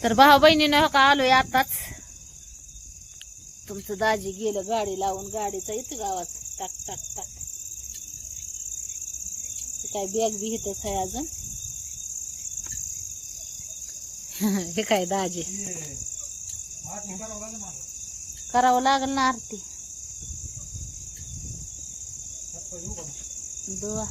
तर भाऊ बहिणीनं हो का आलोय आताच. तुमचं दाजी गेलं गाडी लावून गाडीचा इथं गावात. टाक टाक टाक. काय बॅग बी इथंच आहे अजून. हे काय दाजी. करावं लागल ना आरती. दुवा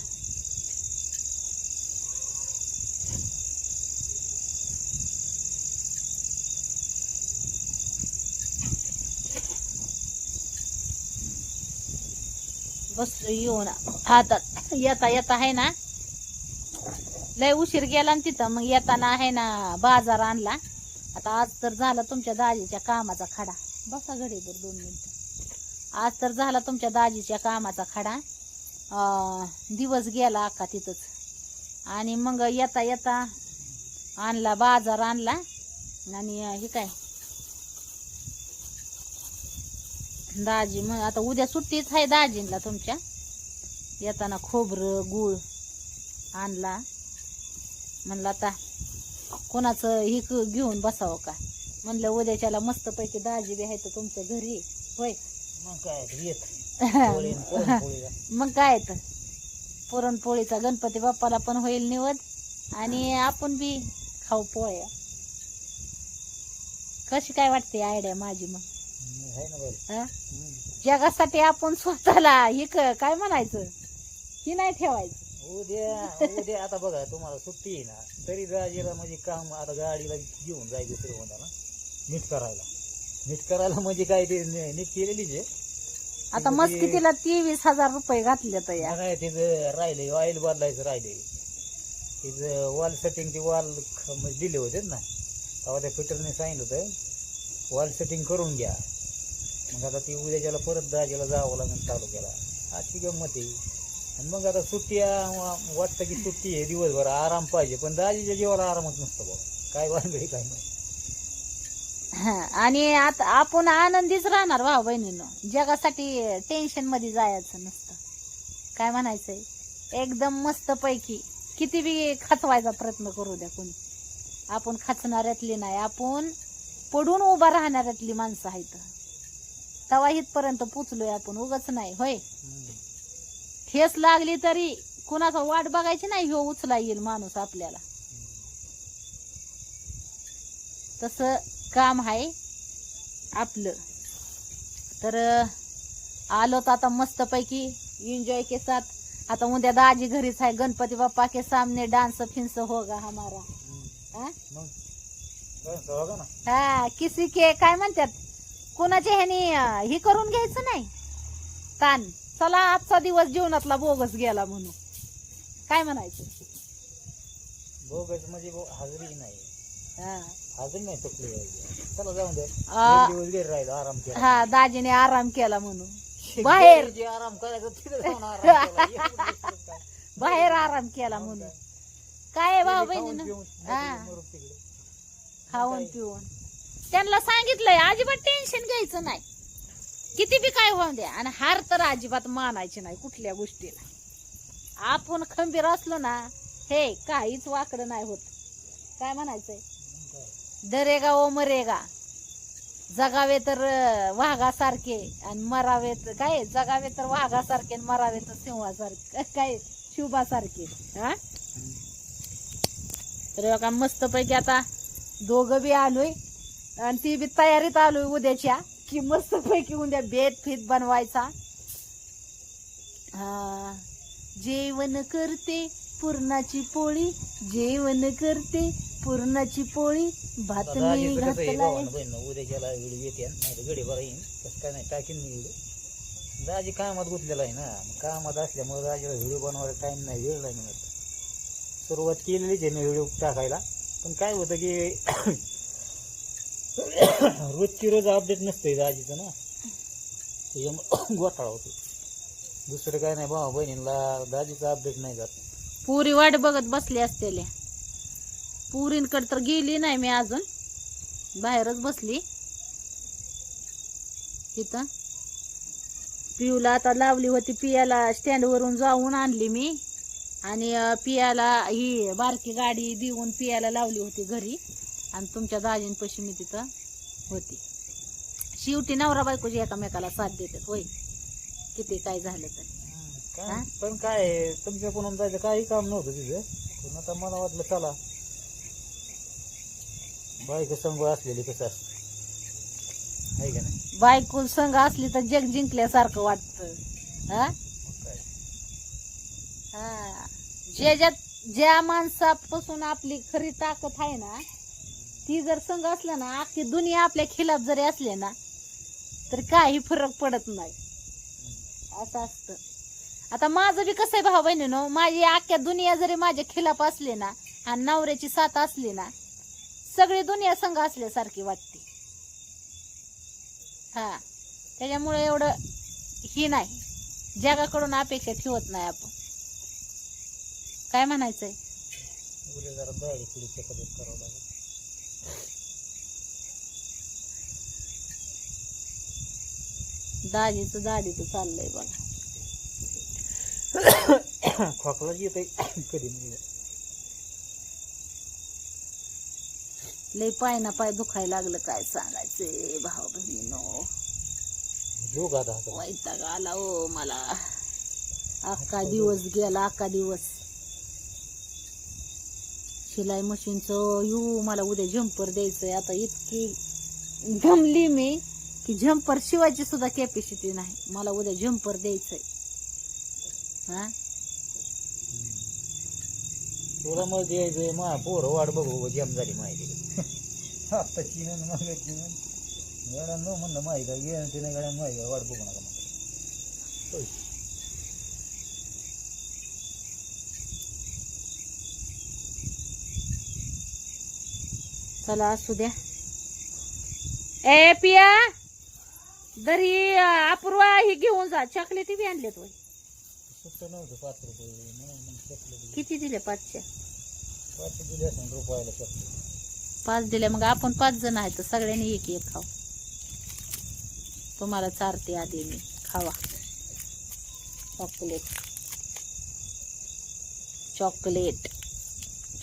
बस येऊन. हातात येता येता आहे ना? लय उशीर गेला ना तिथं. मग येताना आहे ना बाजार आणला. आता आज तर झाला तुमच्या दाजीच्या कामाचा खडा. बसा घडीभर दोन मिनिटं. आज तर झाला तुमच्या दाजीच्या कामाचा खडा. दिवस गेला अक्का तिथंच. आणि मग येता येता आणला बाजार आणला. आणि हे काय? दाजी मग आता उद्या सुट्टीच आहे दाजींला तुमच्या. येताना खोबरं गुळ आणला. म्हणलं आता कोणाचं हे क- घेऊन बसावं का? म्हणलं उद्याच्याला मस्तपैकी दाजी बी आहे तर तुमच्या घरी. होय. मग काय येत. मग काय तर. पुरणपोळीचा गणपती बाप्पाला पण होईल निवद आणि आपण बी खाऊ पोळ्या. कशी काय वाटते आयडिया माझी मग? हा? जगासाठी आपण स्वतःला हे क- काय म्हणायचं? ही नाही ठेवायचं. उद्या उद्या आता बघा तुम्हाला सुट्टी आहे ना तरी राजीला म्हणजे काम आता गाडीला घेऊन जायचं ना नीट करायला. नीट करायला म्हणजे काय ते नि- नीट केलेलीच आहे. आता मस्त कितीला तेवीस हजार रुपये घातले तर या काय तिचं राहिले ऑइल बदलायचं राहिले. तिचं वॉल सेटिंग ती वॉल म्हणजे दिले होते ना तेव्हा त्या फिटरने सांगितलं होतं. वॉल सेटिंग करून घ्या. मग आता ती उद्याच्याला परत दाजीला जावं लागेल तालुक्याला. अशी गंमत आहे. आणि मग आता सुट्टी वाटतं की सुट्टी आहे दिवसभर आराम पाहिजे. पण दाजीच्या जीवाला आरामच नसतो बाबा. काय वांगडी काय नाही. हा, आणि आता आपण आनंदीच राहणार भाऊ बहिणीनं. जगासाठी टेन्शनमध्ये जायचं नसतं. काय म्हणायचंय? एकदम मस्त पैकी किती बी खचवायचा प्रयत्न करू द्या कोणी. आपण खचणाऱ्यातली नाही. आपण पडून उभा राहणाऱ्यातली माणसं आहेत. तवा इथपर्यंत पोचलोय आपण उगच नाही होय. ठेस लागली तरी कुणाचा वाट बघायची नाही ह्यो उचला येईल माणूस आपल्याला. तसं काम आहे आपलं. तर आलो तर आता मस्तपैकी एन्जॉय के साथ. आता उद्या दाजी घरीच आहे गणपती बाप्पा के सामने डान्स फिन्स होगा हमारा. हा? हा किसी के काय म्हणतात कोणाच्या ह्यानी हे करून घ्यायचं नाही ताण चला आजचा दिवस जीवनातला बोगस गेला म्हणून काय म्हणायचं बोगस म्हणजे बो- हाजरी नाही हा. हाजरी नाही चुकली पाहिजे चला जाऊन आ, एक दिवस घरी राहिलो आराम केला हा दाजीने आराम केला म्हणून बाहेर. जे आराम करायचं तिथे जाऊन आराम केला. काय. बाहेर आराम केला म्हणून काय भाऊ खाऊन पिऊन हा. मरून मरून तिकडे. खाऊन पिऊन. त्यांना सांगितलंय अजिबात टेन्शन घ्यायचं नाही. किती बी काय होऊन द्या आणि हार तर अजिबात मानायची नाही कुठल्या गोष्टीला. आपण खंबीर असलो ना हे काहीच वाकडं नाही होत. काय म्हणायचंय. दरेगा ओ मरेगा. जगावे तर वाघासारखे आणि मरावे तर काय जगावे तर वाघासारखे आणि मरावे तर सिंहासारखे काय शिवबासारखे हा? तर बघा मस्त पैकी आता दोघं बी आलोय. आणि ती बी तयारीत आलोय उद्याच्या की मस्त पैकी उद्या बेत फीत बनवायचा. हा. जेवण करते पुरणाची पोळी जेवण करते पुरणाची पोळी. भात मी घातलाय उद्याच्याला व्हिडिओ येते नाही गडी बरं येईन. तसं काय नाही टाकीन मी व्हिडिओ दाजी कामात गुंतलेला आहे ना कामात असल्यामुळे दाजीला व्हिडिओ बनवायला टाइम नाही वेळ नाही मिळत. सुरुवात केलेलीच आहे मी व्हिडिओ टाकायला. पण काय होतं की रोजची रोज अपडेट नसते दाजीचं ना. त्याच्यामुळे घोटाळा होतो दुसरं काय नाही भावा बहिणीला दाजीचा अपडेट नाही जात. पुरी वाट बघत बसली असतेल्या पुरींकडे तर गेली नाही मी अजून. बाहेरच बसली. तिथं पिऊला आता लावली होती पियाला स्टँड वरून जाऊन आणली मी. आणि पियाला ही बारकी गाडी देऊन पियाला लावली होती घरी. आणि तुमच्या दाजींपाशी मी तिथं होती. शेवटी नवरा बायकोची एकामेकाला साथ देतात होय. किती काय झालं तर. काय? पण काय तुमच्या पुन्हा जायचं काही काम नव्हतं तिथं. पण आता मला वाटलं चला. बायको संग असलेली कसं असतं? नाही? बायको संघ असली तर जग जिंकल्यासारखं वाटतं. हा मग काय हा. ज्याच्यात ज्या माणसापासून आपली खरी ताकद आहे ना ती जर संघ असलं ना अख्खी दुनिया आपल्या खिलाफ जरी असले ना तर काही फरक पडत नाही. असं असतं. आता माझं बी कसं आहे भाऊ बहिणीनो माझी अख्ख्या दुनिया जरी माझ्या खिलाफ असली ना आणि नवऱ्याची साथ असली ना सगळी दुनिया संघ असल्यासारखी वाटते. हा. त्याच्यामुळे एवढं ही नाही. जगाकडून अपेक्षा ठेवत नाही आपण. काय म्हणायचंय? दाजीचं दाढीचं चाललंय बघा. खोकलाच येत कधी लय पाय ना पाय दुखायला लागलं काय सांगायचंय भाऊ बहिणीनो. वैताग आला ओ मला. अख्खा दिवस गेला अख्खा दिवस. शिलाई मशीनचं यू मला उद्या झंपर द्यायचंय. आता इतकी गमली मी की झंपर शिवायची सुद्धा कॅपॅसिटी नाही. मला उद्या झंपर द्यायचंय. हा? तुला मग द्यायचंय मा पोरं वाट बघू जम झाली माहिती. आता चिनन मग चिनन. म्हणलं माहिती गेलं तिने गाड्या माहिती वाट बघू नका म्हणलं चला असू द्या. ए पिया! दरी अपूर्वा ही घेऊन जा. चॉकलेटी बी आणलेत वय सुट्ट नव्हतं पाच रुपये म्हणून मग चॉकलेट किती दिले? पाचशे. दिले असं रुपयाला चॉकलेट पाच दिले मग आपण पाच जण आहेत तर सगळ्यांनी एक एक खाऊ. तुम्हाला चारते आधी मी. खावा. चॉकलेट चॉकलेट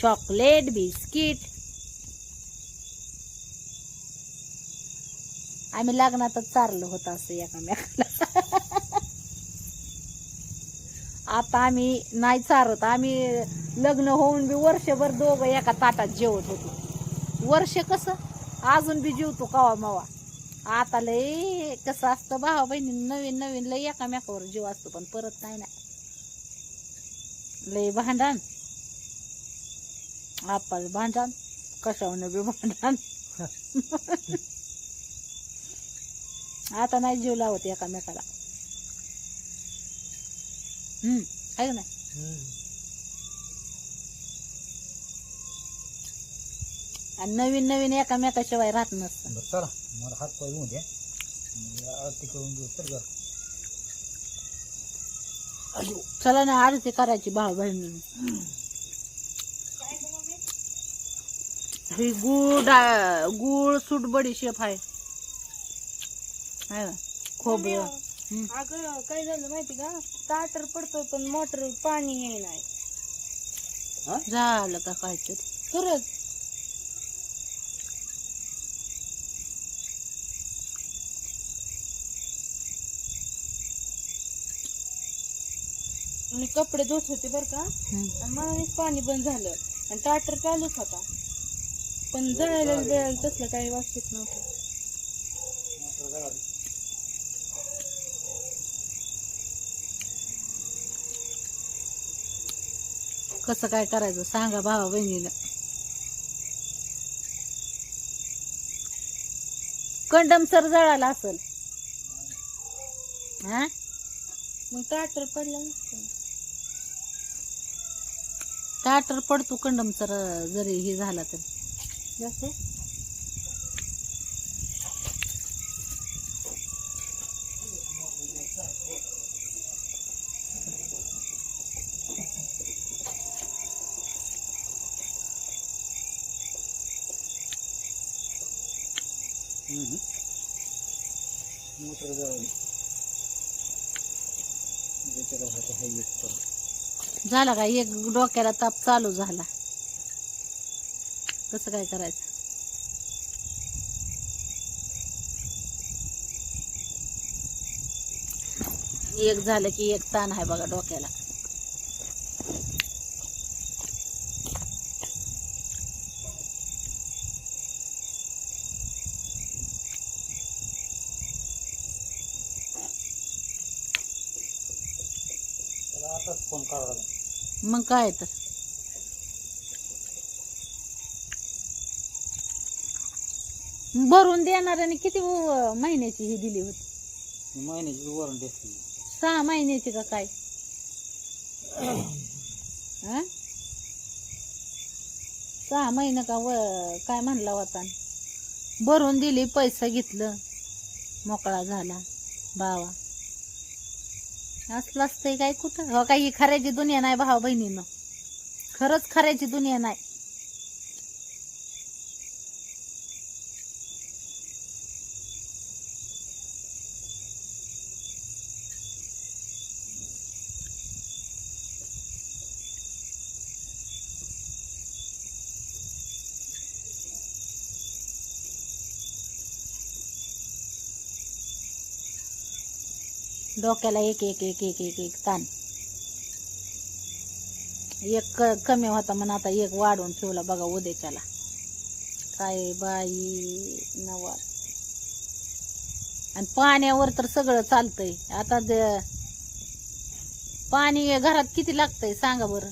चॉकलेट बिस्किट आम्ही लग्नातच चारलं होतं असं एकामेकाला. आता आम्ही नाही चारत आम्ही लग्न होऊन बी वर्षभर दोघं एका ताटात जेवत होतो. वर्ष कसं? अजून बी जेवतो कवा मावा. आता लय कसं असतं भावा बहिणी नवीन नवीन लय एकामेकावर जीव असतो पण परत नाही ना. लय भांडण. आपण भांडण कशावर बी भांडण. आता नाही जीव लावत एकामेकाला. हम्म आहे नाही? आणि नवीन नवीन एकामेकाशिवाय राहत नसतं. बरं चला. मला हात पाय धुवून द्या मग आरती करून घेऊ तर घर अयो चला ना आरती करायची भाऊ बहिणी ही गुळ डा- गुळ सूट बडीशेप आहे. ना? खोबरं हम्म. अगं काय झालं माहिती का? स्टार्टर पडतो पण मोटर पाणी हे नाही. झालं का काहीतरी? खरंच? मी कपडे धुत होते बर का? हम्म. आणि मनानेच पाणी बंद झालं. आणि टाटर चालूच होता. पण जळायला वेळाला तसलं काही वाटत नव्हतं. कसं काय करायचं? सांगा भावा बहिणीला. कंडम सर जळाला असल. हा? मग टाटर पडला नसतं. टाटर पडतो कंडम सर जरी हे झाला तर. मोटर झाला काय? एक डोक्याला ताप चालू झाला. कसं काय करायचं? एक झालं की एक ताण आहे बघा डोक्याला. मग काय तर. भरून देणाऱ्याने किती व- महिन्याची ही दिली होती? महिन्याची वॉरंटी असते. सहा महिन्याची का काय? हा? सहा महिने का व काय म्हणला होता? भरून दिली पैसा घेतलं. मोकळा झाला भावा. असलं असतंय काय कुठं? हो काही खऱ्याची दुनिया नाही भावा बहिणीनं. खरंच खऱ्याची दुनिया नाही. डोक्याला एक एक एक एक एक एक ताण. एक क- कमी होता म्हणून आता एक वाढवून ठेवला बघा उद्याच्याला. काय बाई नवा. आणि पाण्यावर तर सगळं चालतंय. आता द- पाणी घरात किती लागतंय सांगा बरं.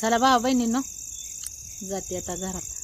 चला भाऊ बहिणींनो. जाते आता घरात.